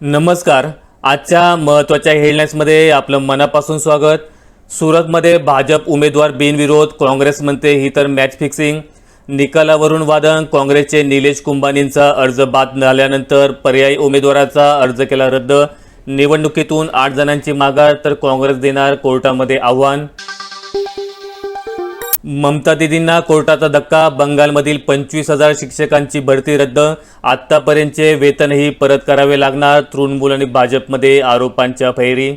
नमस्कार. आजच्या महत्त्वाच्या हेडलाईन्समध्ये आपलं मनापासून स्वागत. सुरतमध्ये भाजप उमेदवार बिनविरोध काँग्रेस म्हणते ही तर मॅच फिक्सिंग निकालावरून वादन काँग्रेसचे निलेश कुंभानींचा अर्ज बाद झाल्यानंतर पर्यायी उमेदवाराचा अर्ज केला रद्द. निवडणुकीतून आठ जणांची माघार तर काँग्रेस देणार कोर्टामध्ये आव्हान. ममता दिदींना कोर्टाचा धक्का बंगालमधील पंचवीस हजार शिक्षकांची भरती रद्द आत्तापर्यंतचे वेतनही परत करावे लागणार तृणमूल आणि भाजपमध्ये आरोपांच्या फैरी.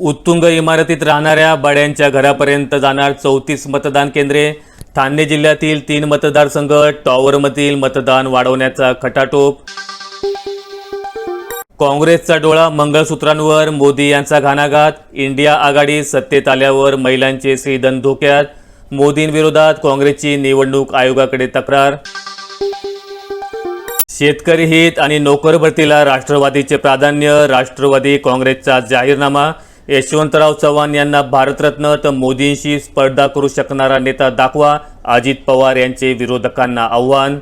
उत्तुंग इमारतीत राहणाऱ्या बड्यांच्या घरापर्यंत जाणार चौतीस मतदान केंद्रे. ठाणे जिल्ह्यातील तीन मतदारसंघ टॉवरमधील मतदान वाढवण्याचा खटाटोप. काँग्रेसचा डोळा मंगळसूत्रांवर मोदी यांचा घाणाघात इंडिया आघाडी सत्तेत आल्यावर महिलांचे श्रीधन धोक्यात मोदींविरोधात काँग्रेसची निवडणूक आयोगाकडे तक्रार. शेतकरी हित आणि नोकर भरतीला राष्ट्रवादीचे प्राधान्य राष्ट्रवादी काँग्रेसचा जाहीरनामा. यशवंतराव चव्हाण यांना भारतरत्न तर मोदींशी स्पर्धा करू शकणारा नेता दाखवा अजित पवार यांचे विरोधकांना आव्हान.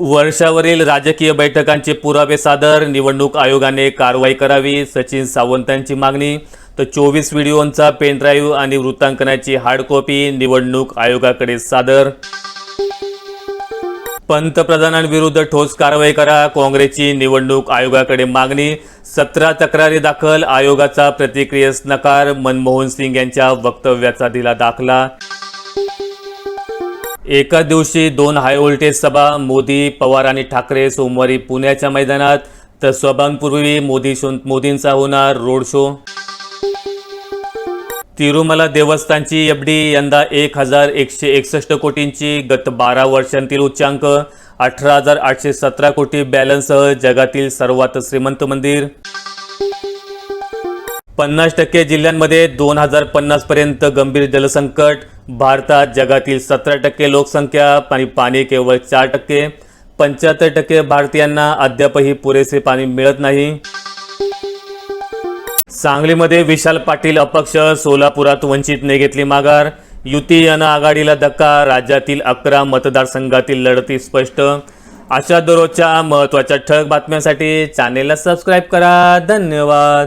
वर्षावरील राजकीय बैठकांचे पुरावे सादर निवडणूक आयोगाने कारवाई करावी सचिन सावंतांची मागणी तर चोवीस व्हिडिओंचा पेनड्राईव्ह आणि वृत्तांकनाची हार्ड कॉपी निवडणूक आयोगाकडे सादर. पंतप्रधानांविरुद्ध ठोस कारवाई करा काँग्रेसची निवडणूक आयोगाकडे मागणी सतरा तक्रारी दाखल आयोगाचा प्रतिक्रियेस नकार मनमोहन सिंग यांच्या वक्तव्याचा दिला दाखला. एका दिवशी दोन हाय व्होल्टेज सभा मोदी पवार आणि ठाकरे सोमवारी पुण्याच्या मैदानात. तर सभांपूर्वी मोदी शो- मोदींचा होणार रोड शो. तिरुमला देवस्थानची एफडी यंदा एक हजार एकशे एकसष्ट कोटींची गत बारा वर्षांतील उच्चांक अठरा हजार आठशे सतरा कोटी बॅलन्ससह जगातील सर्वात श्रीमंत मंदिर. पन्नास टक्के जिल्ह्यांमध्ये दोन हजार पन्नासपर्यंत गंभीर जलसंकट. भारतात जगातील सतरा टक्के लोकसंख्या आणि पाणी केवळ चार टक्के. पंच्याहत्तर टक्के भारतीयांना अद्यापही पुरेसे पाणी मिळत नाही. सांगलीमध्ये विशाल पाटील अपक्ष सोलापुरात वंचितने घेतली माघार. युती अन आघाडीला धक्का राज्यातील अकरा मतदारसंघातील लढती स्पष्ट. अशा दररोजच्या महत्त्वाच्या ठळक बातम्यांसाठी चॅनेलला सबस्क्राईब करा. धन्यवाद.